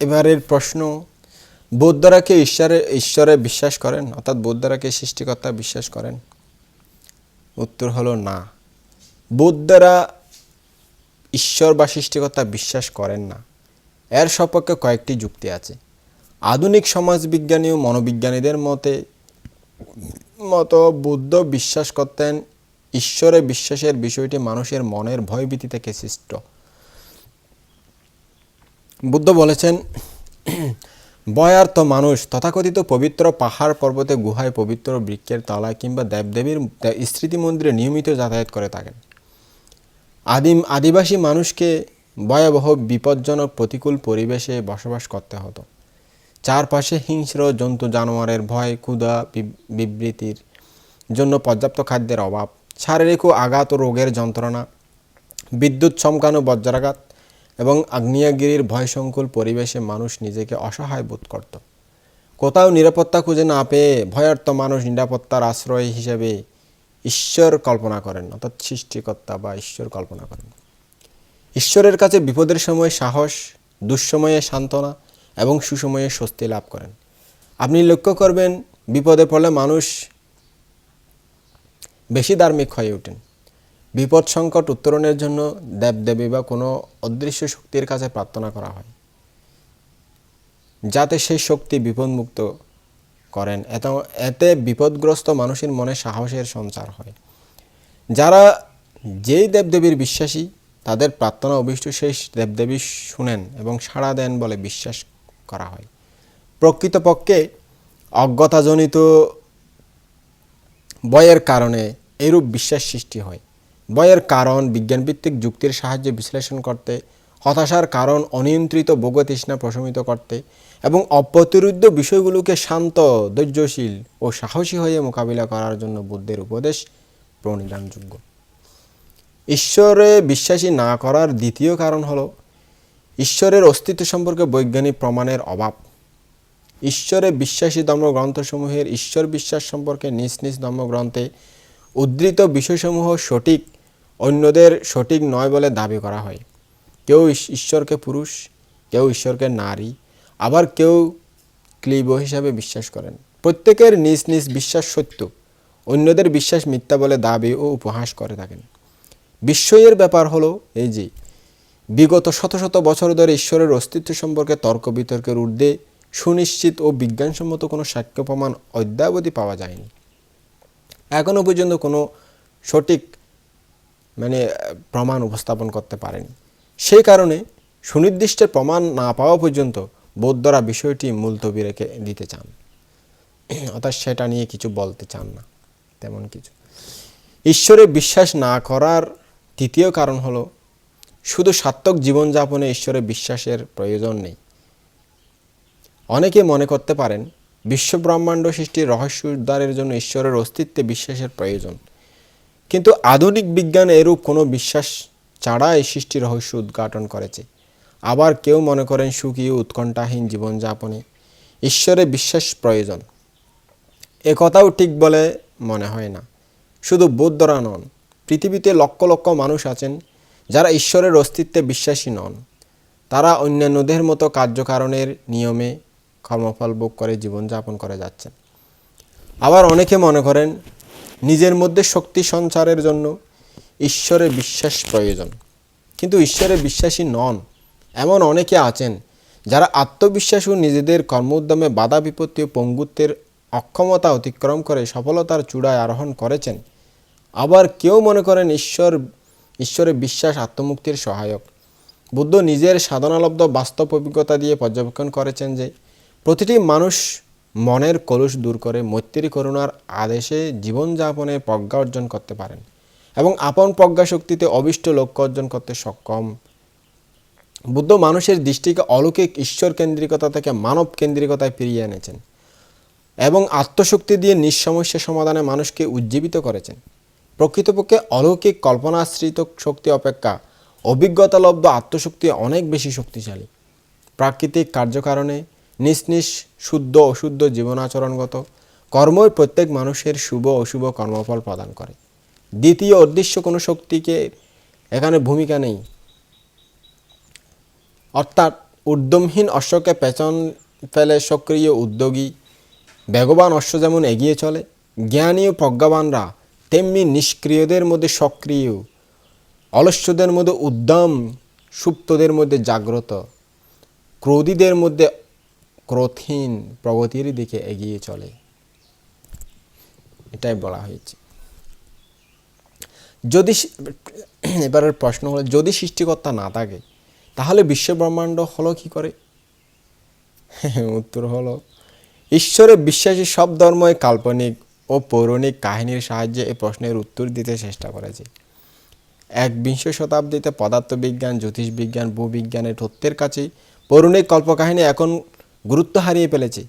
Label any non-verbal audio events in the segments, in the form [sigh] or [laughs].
এবারের প্রশ্ন, বৌদ্ধরা কি ঈশ্বরে ঈশ্বরে বিশ্বাস করেন? অর্থাৎ বৌদ্ধরা কি সৃষ্টিকর্তা বিশ্বাস করেন? উত্তর হলো না। বৌদ্ধরা ঈশ্বর বা সৃষ্টিকর্তা বিশ্বাস করেন না। এর সপক্ষে কয়েকটি যুক্তি আছে। আধুনিক সমাজবিজ্ঞানী ও মনোবিজ্ঞানীদের মতে, মতো বুদ্ধ বিশ্বাস করতেন ঈশ্বরে বিশ্বাসের বিষয়টি মানুষের মনের ভয়ভীতি থেকে সৃষ্ট। বুদ্ধ বলেছেন বয়ার্থ মানুষ তথাকথিত পবিত্র পাহাড় পর্বতে গুহায় পবিত্র বৃক্ষের তলায় কিংবা দেবদেবীর স্মৃতি মন্দিরে নিয়মিত যাতায়াত করে থাকেন। আদিম আদিবাসী মানুষকে ভয়াবহ, বিপজ্জনক প্রতিকূল পরিবেশে বসবাস করতে হতো। চারপাশে হিংস্র জন্তু জানোয়ারের ভয়, ক্ষুধা, বি- বিবৃতির জন্য পর্যাপ্ত খাদ্যের অভাব, শারীরিক ও আঘাত ও রোগের যন্ত্রণা, বিদ্যুৎ চমকানো বজ্রাঘাত এবং আগ্নেয়গিরির ভয়সংকুল পরিবেশে মানুষ নিজেকে অসহায় বোধ করত। কোথাও নিরাপত্তা খুঁজে না পেয়ে ভয়ার্ত মানুষ নিরাপত্তার আশ্রয় হিসেবে ঈশ্বর কল্পনা করেন, অর্থাৎ সৃষ্টিকর্তা বা ঈশ্বর কল্পনা করেন। ঈশ্বরের কাছে বিপদের সময় সাহস, দুঃসময়ে সান্ত্বনা এবং সুসময়ে স্বস্তি লাভ করেন। আপনি লক্ষ্য করবেন বিপদে পড়লে মানুষ বেশি ধার্মিক হয়ে ওঠেন। বিপদ সংকট উত্তরণের জন্য দেবদেবী বা কোনো অদৃশ্য শক্তির কাছে প্রার্থনা করা হয়। যাতে সেই শক্তি বিপদমুক্ত করেন, এত, এতে বিপদগ্রস্ত মানুষের মনে সাহসের সঞ্চার হয়। যারা যেই দেবদেবীর বিশ্বাসী, তাদের প্রার্থনা অভিষ্ট সেই দেবদেবী শুনেন এবং সাড়া দেন বলে বিশ্বাস করা হয়। প্রকৃতপক্ষে অজ্ঞতাজনিত বয়ের কারণে এরূপ বিশ্বাস সৃষ্টি হয়। বয়ের কারণ বিজ্ঞানভিত্তিক যুক্তির সাহায্যে বিশ্লেষণ করতে, হতাশার কারণ অনিয়ন্ত্রিত ভোগতৃষ্ণা প্রশমিত করতে এবং অপ্রতিরুদ্ধ বিষয়গুলোকে শান্ত, ধৈর্যশীল ও সাহসী হয়ে মোকাবিলা করার জন্য বুদ্ধের উপদেশ প্রণিধানযোগ্য। ঈশ্বরে বিশ্বাসী না করার দ্বিতীয় কারণ হল ঈশ্বরের অস্তিত্ব সম্পর্কে বৈজ্ঞানিক প্রমাণের অভাব। ঈশ্বরে বিশ্বাসী ধর্মগ্রন্থসমূহের ঈশ্বর বিশ্বাস সম্পর্কে নিজ নিজ ধর্মগ্রন্থে উদ্ধৃত বিষয়সমূহ সঠিক অন্যদের সঠিক নয় বলে দাবি করা হয়। কেউ ঈশ্বরকে পুরুষ, কেউ ঈশ্বরকে নারী, আবার কেউ ক্লিব হিসাবে বিশ্বাস করেন। প্রত্যেকের নিজ নিজ বিশ্বাস সত্য, অন্যদের বিশ্বাস মিথ্যা বলে দাবি ও উপহাস করে থাকেন। বিস্ময়ের ব্যাপার হলো এই যে, বিগত শত শত বছর ধরে ঈশ্বরের অস্তিত্ব সম্পর্কে তর্ক বিতর্কের ঊর্ধ্বে সুনিশ্চিত ও বিজ্ঞানসম্মত কোনো সাক্ষ্য প্রমাণ অদ্যাবধি পাওয়া যায়নি। এখনও পর্যন্ত কোনো সঠিক মানে প্রমাণ উপস্থাপন করতে পারেনি। সেই কারণে সুনির্দিষ্ট প্রমাণ না পাওয়া পর্যন্ত বৌদ্ধরা বিষয়টি মুলতবি রেখে দিতে চান। অর্থাৎ সেটা নিয়ে কিছু বলতে চান না, তেমন কিছু। ঈশ্বরে বিশ্বাস না করার তৃতীয় কারণ হলো, শুধু সার্থক জীবনযাপনে ঈশ্বরে বিশ্বাসের প্রয়োজন নেই। অনেকে মনে করতে পারেন, বিশ্বব্রহ্মাণ্ড সৃষ্টির রহস্য উদ্ধারের জন্য ঈশ্বরের অস্তিত্বে বিশ্বাসের প্রয়োজন। কিন্তু আধুনিক বিজ্ঞান এরূপ কোনো বিশ্বাস ছাড়া এই সৃষ্টি রহস্য উদ্ঘাটন করেছে। আবার কেউ মনে করেন সুখী উৎকণ্ঠাহীন জীবনযাপনে ঈশ্বরে বিশ্বাস প্রয়োজন। এ কথাও ঠিক বলে মনে হয় না। শুধু বৌদ্ধরা নন, পৃথিবীতে লক্ষ লক্ষ মানুষ আছেন যারা ঈশ্বরের অস্তিত্বে বিশ্বাসী নন। তারা অন্যান্যদের মতো কার্যকারণের নিয়মে কর্মফল ভোগ করে জীবনযাপন করে যাচ্ছেন। আবার অনেকে মনে করেন নিজের মধ্যে শক্তি সঞ্চারের জন্য ঈশ্বরে বিশ্বাস প্রয়োজন। কিন্তু ঈশ্বরে বিশ্বাসী নন। এমন অনেকে আছেন যারা আত্মবিশ্বাস ও নিজেদের কর্মোদ্যমে বাধা বিপত্তি ও পঙ্গুত্বের অক্ষমতা অতিক্রম করে সফলতার চূড়ায় আরোহণ করেছেন। আবার কেউ মনে করেন ঈশ্বর, ঈশ্বরে বিশ্বাস আত্মমুক্তির সহায়ক। বুদ্ধ নিজের সাধনালব্ধ বাস্তব অভিজ্ঞতা দিয়ে পর্যবেক্ষণ করেছেন যে, প্রতিটি মানুষ মনের কলুষ দূর করে মৈত্রী করুণার আদেশে জীবনযাপনে প্রজ্ঞা অর্জন করতে পারেন এবং আপন প্রজ্ঞা শক্তিতে অবিষ্ট লক্ষ্য অর্জন করতে সক্ষম। বুদ্ধ মানুষের দৃষ্টিকে অলৌকিক ঈশ্বর কেন্দ্রিকতা থেকে মানব কেন্দ্রিকতায় ফিরিয়ে এনেছেন এবং আত্মশক্তি দিয়ে নিঃসমস্যা সমাধানে মানুষকে উজ্জীবিত করেছেন। প্রকৃতপক্ষে অলৌকিক কল্পনাশ্রিত শক্তি অপেক্ষা অভিজ্ঞতালব্ধ আত্মশক্তি অনেক বেশি শক্তিশালী। প্রাকৃতিক কার্যকারণে নিজ নিজ শুদ্ধ অশুদ্ধ জীবনাচরণগত কর্মই প্রত্যেক মানুষের শুভ অশুভ কর্মফল প্রদান করে। দ্বিতীয় অদৃশ্য কোনো শক্তিকে এখানে ভূমিকা নেই। অর্থাৎ উদ্যমহীন অশ্বকে পেছন ফেলে সক্রিয় উদ্যোগী, বেগবান অশ্ব যেমন এগিয়ে চলে, জ্ঞানী ও প্রজ্ঞাবানরা তেমনি নিষ্ক্রিয়দের মধ্যে সক্রিয়, অলস্যদের মধ্যে উদ্যম, সুপ্তদের মধ্যে জাগ্রত, ক্রোধীদের মধ্যে ক্রোধহীন প্রগতির দিকে এগিয়ে চলে। এটাই বলা হয়েছে। যদি এবারের প্রশ্ন হলো, যদি সৃষ্টিকর্তা না থাকে, তাহলে বিশ্ব ব্রহ্মাণ্ড হলো কি করে? [laughs] উত্তর হলো ঈশ্বরে বিশ্বাসী সব ধর্মই কাল্পনিক ও পৌরাণিক কাহিনীর সাহায্যে এই প্রশ্নের উত্তর দিতে চেষ্টা করেছে। এক বিংশ শতাব্দীতে পদার্থবিজ্ঞান, জ্যোতিষবিজ্ঞান, ভূবিজ্ঞানের তথ্যের কাছে পৌরাণিক কল্পকাহিনী এখন গুরুত্ব হারিয়ে ফেলেছে।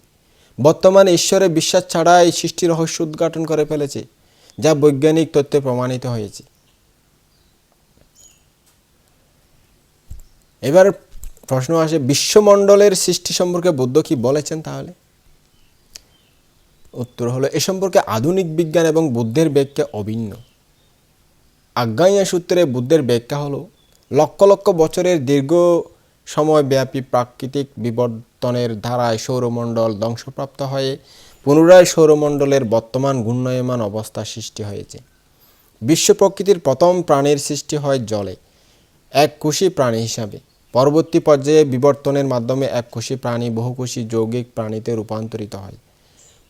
বর্তমানে ঈশ্বরে বিশ্বাস ছাড়া এই সৃষ্টি রহস্য উদ্ঘাটন করে ফেলেছে, যা বৈজ্ঞানিক তথ্যে প্রমাণিত হয়েছে। এবার প্রশ্ন আসে, বিশ্বমণ্ডলের সৃষ্টি সম্পর্কে বুদ্ধ কি বলেছেন তাহলে? উত্তর হলো, এ সম্পর্কে আধুনিক বিজ্ঞান এবং বুদ্ধের ব্যাখ্যা অভিন্ন। আজ্ঞাইয়া সূত্রে বুদ্ধের ব্যাখ্যা হলো, লক্ষ লক্ষ বছরের দীর্ঘ সময়ব্যাপী প্রাকৃতিক বিবর্তনের ধারায় সৌরমণ্ডল ধ্বংসপ্রাপ্ত হয়ে পুনরায় সৌরমণ্ডলের বর্তমান ঘূর্ণায়মান অবস্থা সৃষ্টি হয়েছে। বিশ্ব প্রকৃতির প্রথম প্রাণীর সৃষ্টি হয় জলে, এক কোষী প্রাণী হিসাবে। পরবর্তী পর্যায়ে বিবর্তনের মাধ্যমে এক কোষী প্রাণী বহুকোষী যৌগিক প্রাণীতে রূপান্তরিত হয়।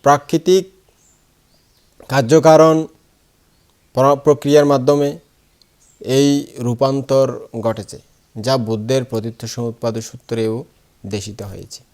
প্রাকৃতিক কার্যকারণ প্রক্রিয়ার মাধ্যমে এই রূপান্তর ঘটেছে, যা বুদ্ধের প্রতীর্থ সমুৎপাদ সূত্রেও দেশিত হয়েছে।